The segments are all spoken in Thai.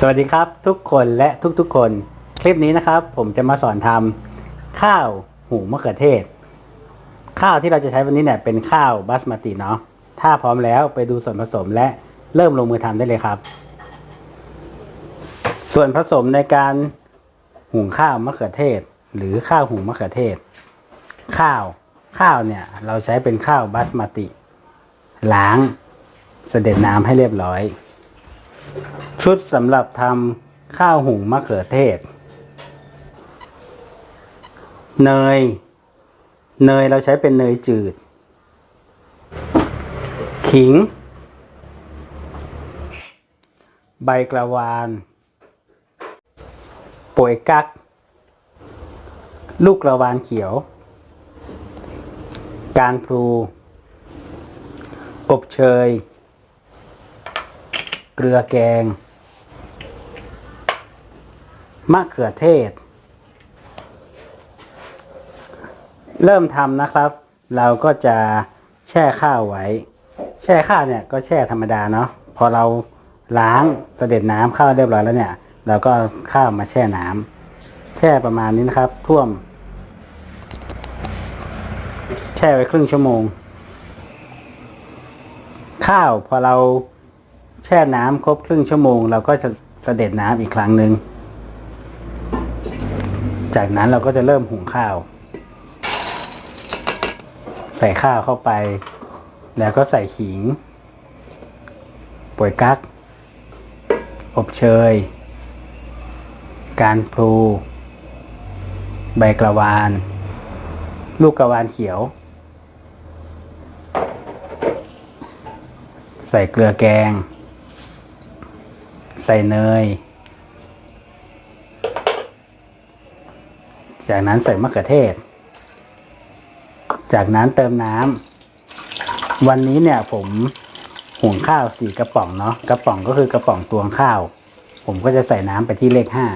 สวัสดีครับทุกคนและทุกๆคน คลิปนี้นะครับ ผมจะมาสอนทำข้าวหูมะเขือเทศ ข้าวที่เราจะใช้วันนี้เนี่ยเป็นข้าวบาสมาติเนาะถ้าพร้อมแล้วไปดูส่วนผสมและเริ่มลงมือทำได้เลยครับ ส่วนผสมในการหุงข้าวมะเขือเทศ หรือข้าวหุงมะเขือเทศ ข้าวข้าวเนี่ยเราใช้เป็นข้าวบาสมาติ ล้างเสด็จน้ำให้เรียบร้อย ชุดสำหรับทำข้าวหุงมะเขือเทศ เนย เนยเราใช้เป็นเนยจืด ขิง ใบกระวานป่วยกัก ลูกกระวานเขียว การพลูอบเชย เกลือแกง มะเขือเทศ เริ่มทำนะครับ เราก็จะแช่ข้าวไว้ แช่ข้าวเนี่ยก็แช่ธรรมดาเนาะพอเราล้างเสด็จน้ำข้าวเรียบร้อยแล้วเนี่ย เราก็ข้าวมาแช่น้ำแช่ประมาณนี้นะครับ ท่วม แช่ไว้ครึ่งชั่วโมง ข้าวพอเรา แช่น้ำครบครึ่งชั่วโมง เราก็จะเสด็จน้ำอีกครั้งหนึ่ง จากนั้นเราก็จะเริ่มหุงข้าว ใส่ข้าวเข้าไป แล้วก็ใส่ขิงป่วยกั๊กอบเชย การพลู ใบกระวาน ลูกกระวานเขียว ใส่เกลือแกง ใส่เนย จากนั้นใส่มะเขือเทศ จากนั้นเติมน้ำ วันนี้เนี่ยผมหุงข้าวสี่กระป๋องเนาะ กระป๋องก็คือกระป๋องตวงข้าว ผมก็จะใส่น้ำไปที่เลขห้า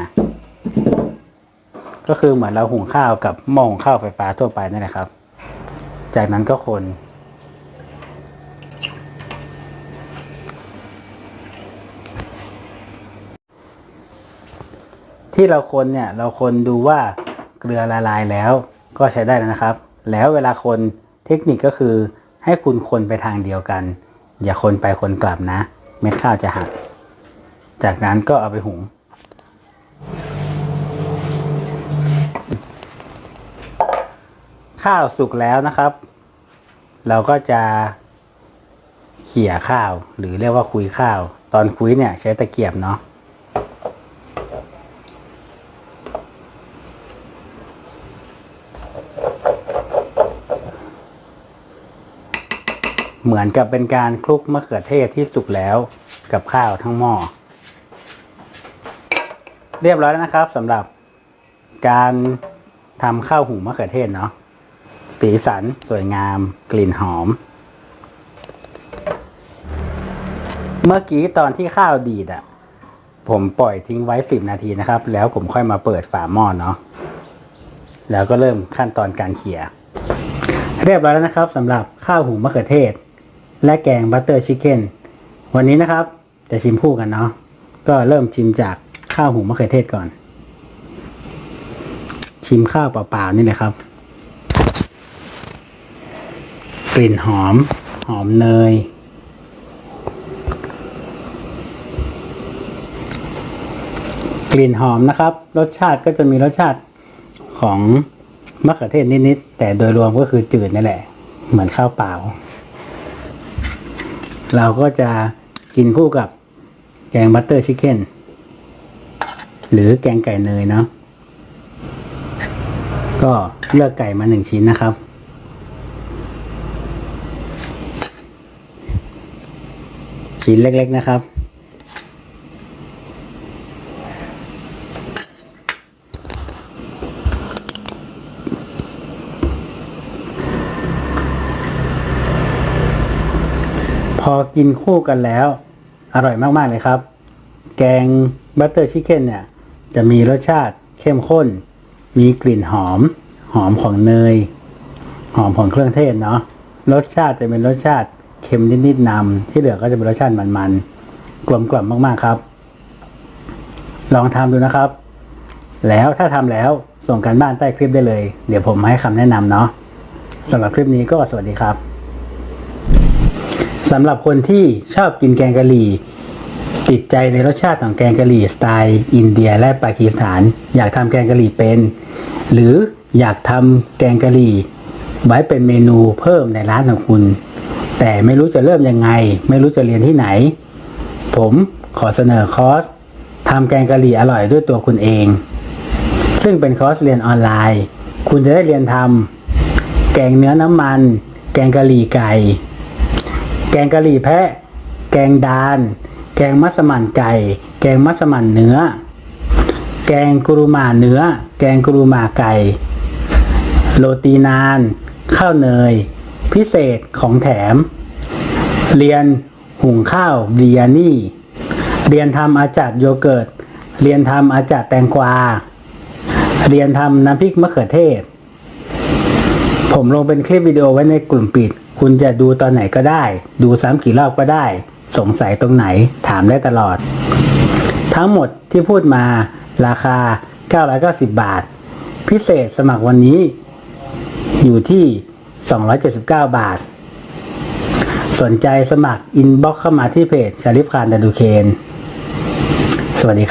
ก็คือเหมือนเราหุงข้าวกับหม้อหุงข้าวไฟฟ้าทั่วไปนั่นแหละครับ จากนั้นก็คน ที่เราคนเนี่ยเราคนดูว่าเกลือละลายแล้วก็ใช้ได้แล้วนะครับ แล้วเวลาคนเทคนิคก็คือให้คุณคนไปทางเดียวกัน อย่าคนไปคนกลับนะ เม็ดข้าวจะหัก จากนั้นก็เอาไปหุงข้าวสุกแล้วนะครับ เราก็จะเขี่ยข้าวหรือเรียกว่าคุยข้าว ตอนคุยเนี่ยใช้ตะเกียบเนาะ เหมือนกับเป็นการคลุกมะเขือเทศที่สุกแล้วกับข้าวทั้งหม้อ เรียบร้อยแล้วนะครับสำหรับการทำข้าวหุงมะเขือเทศเนาะสีสันสวยงามกลิ่นหอม เมื่อกี้ตอนที่ข้าวดีดอะ่ะผมปล่อยทิ้งไว้สิบนาทีนะครับ แล้วผมค่อยมาเปิดฝาหม้อเนาะแล้วก็เริ่มขั้นตอนการเขี่ยเรียบร้อยแล้วนะครับสำหรับข้าวหุงมะเขือเทศ และแกงบัตเตอร์ชิคเก้นวันนี้นะครับจะชิมคู่กันเนาะก็เริ่มชิมจากข้าวหุงมะเขือเทศก่อน ชิมข้าวเปล่าๆนี่เลยครับ กลิ่นหอม หอมเนย กลิ่นหอมนะครับ รสชาติก็จะมีรสชาติของมะเขือเทศนิดๆแต่โดยรวมก็คือจืดนี่แหละ เหมือนข้าวเปล่า เราก็จะกินคู่กับแกงบัตเตอร์ชิคเก้นหรือแกงไก่เนยเนาะก็เลือกไก่มาหนึ่งชิ้นนะครับ ชิ้นเล็กๆนะครับ พ อกินคู่กันแล้ว อร่อยมากๆเลยครับ แกงบัตเตอร์ชิคเก้นเนี่ย จะมีรสชาติเข้มข้น มีกลิ่นหอม หอมของเนย หอมของเครื่องเทศเนาะรสชาติจะเป็นรสชาติเค็มนิดๆนำที่เหลือก็จะเป็นรสชาติมันๆกลมกล่อมมากๆครับ ลองทำดูนะครับ แล้วถ้าทำแล้วส่งกันบ้านใต้คลิปได้เลย เดี๋ยวผมให้คำแนะนำเนาะสำหรับคลิปนี้ก็สวัสดีครับ สำหรับคนที่ชอบกินแกงกะหรี่ ติดใจในรสชาติของแกงกะหรี่สไตล์อินเดียและปากีสถาน อยากทำแกงกะหรี่เป็น หรืออยากทำแกงกะหรี่ ไว้เป็นเมนูเพิ่มในร้านของคุณ แต่ไม่รู้จะเริ่มยังไง ไม่รู้จะเรียนที่ไหน ผมขอเสนอคอร์สทำแกงกะหรี่อร่อยด้วยตัวคุณเอง ซึ่งเป็นคอร์สเรียนออนไลน์ คุณจะได้เรียนทำแกงเนื้อน้ำมัน แกงกะหรี่ไก่ แกงกะหรี่แพะ แกงดาน แกงมัสมั่นไก่ แกงมัสมั่นเนื้อ แกงกุรุมาเนื้อ แกงกุรุมาไก่ โรตีนาน ข้าวเนย พิเศษของแถม เรียนหุงข้าวเบียนี่ เรียนทำอาจัดโยเกิร์ต เรียนทำอาจัดแตงกวา เรียนทำน้ำพริกมะเขือเทศ ผมลงเป็นคลิปวิดีโอไว้ในกลุ่มปิด คุณจะดูตอนไหนก็ได้ ดูซ้ำกี่รอบก็ได้ สงสัยตรงไหนถามได้ตลอด ทั้งหมดที่พูดมาราคา 990 บาท พิเศษสมัครวันนี้ อยู่ที่ 279 บาท สนใจสมัครอินบ็อกเข้ามาที่เพจชาลิฟคานดันดูเคน สวัสดีครับ